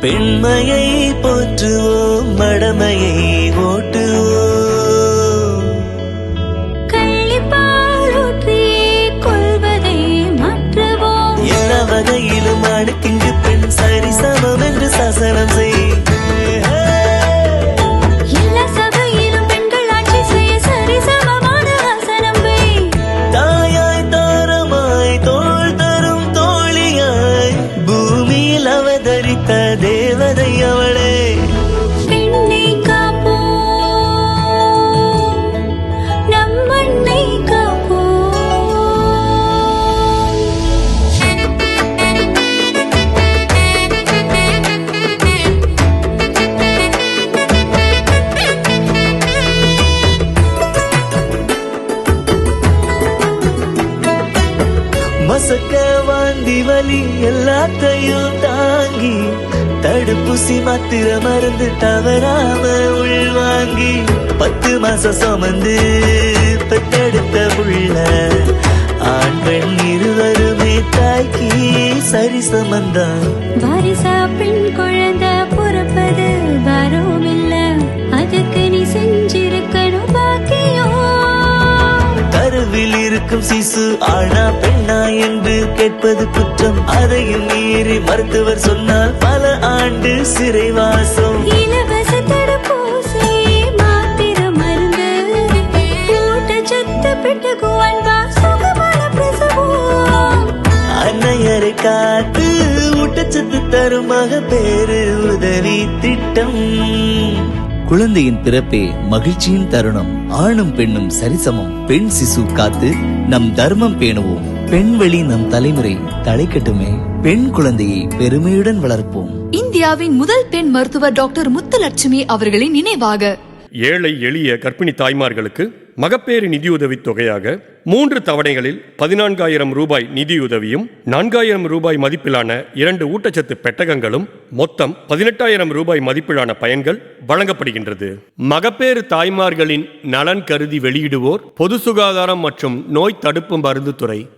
பெண்மையை போற்றுவோம் மடமையை ஓட்டுவோம். கள்ளிப்பால் ஊற்றியே கொள்வதை மாற்றுவோம். எல்லா வகையிலும் அடுக்கிங்கு பெண் சரி சமம் என்று சாசனம் செய் தேவதை அவளே. மசக்க வாந்தி வலி எல்லாத்தையும் தாங்கி தடுப்பூசி மாத்திர மருந்து தவறாம உள்வாங்கி பத்து மாசம் சுமந்து பெத்தெடுத்த புள்ள. ஆண் பெண் இருவருமே தாய்க்கு சரி சமந்தான் வாரிசா பெண் இருக்கும் சிசு ஆனா பெண்ணா என்று கேட்பது குற்றம். அதையும் மீறி மருத்துவர் சொன்னால் பல ஆண்டு சிறைவாசம். இலவச தடுப்பூசி மாத்திர மருந்து ஊட்டச்சத்து அன்னையரை காத்து ஊட்டச்சத்து தரும் பேரு உதவி திட்டம். குழந்தையின் பிறப்பே மகிழ்ச்சியின் தருணம். ஆணும் பெண்ணும் சரிசமம். பெண் சிசு காத்து நம் தர்மம் பேணுவோம். பெண்வெளி நம் தலைமுறை தலைக்கட்டுமே. பெண் குழந்தையை பெருமையுடன் வளர்ப்போம். இந்தியாவின் முதல் பெண் மருத்துவர் டாக்டர் முத்துலட்சுமி அவர்களின் நினைவாக. ஏழை எளிய கர்ப்பிணி தாய்மார்களுக்கு மகப்பேறு நிதியுதவித் தொகையாக மூன்று தவணைகளில் பதினான்காயிரம் ரூபாய் நிதியுதவியும் நான்காயிரம் ரூபாய் மதிப்பிலான இரண்டு ஊட்டச்சத்து பெட்டகங்களும் மொத்தம் பதினெட்டாயிரம் ரூபாய் மதிப்பிலான பயன்கள் வழங்கப்படுகின்றது. மகப்பேறு தாய்மார்களின் நலன் கருதி வெளியிடுவோர் பொது சுகாதாரம் மற்றும் நோய் தடுப்பு மருந்து துறை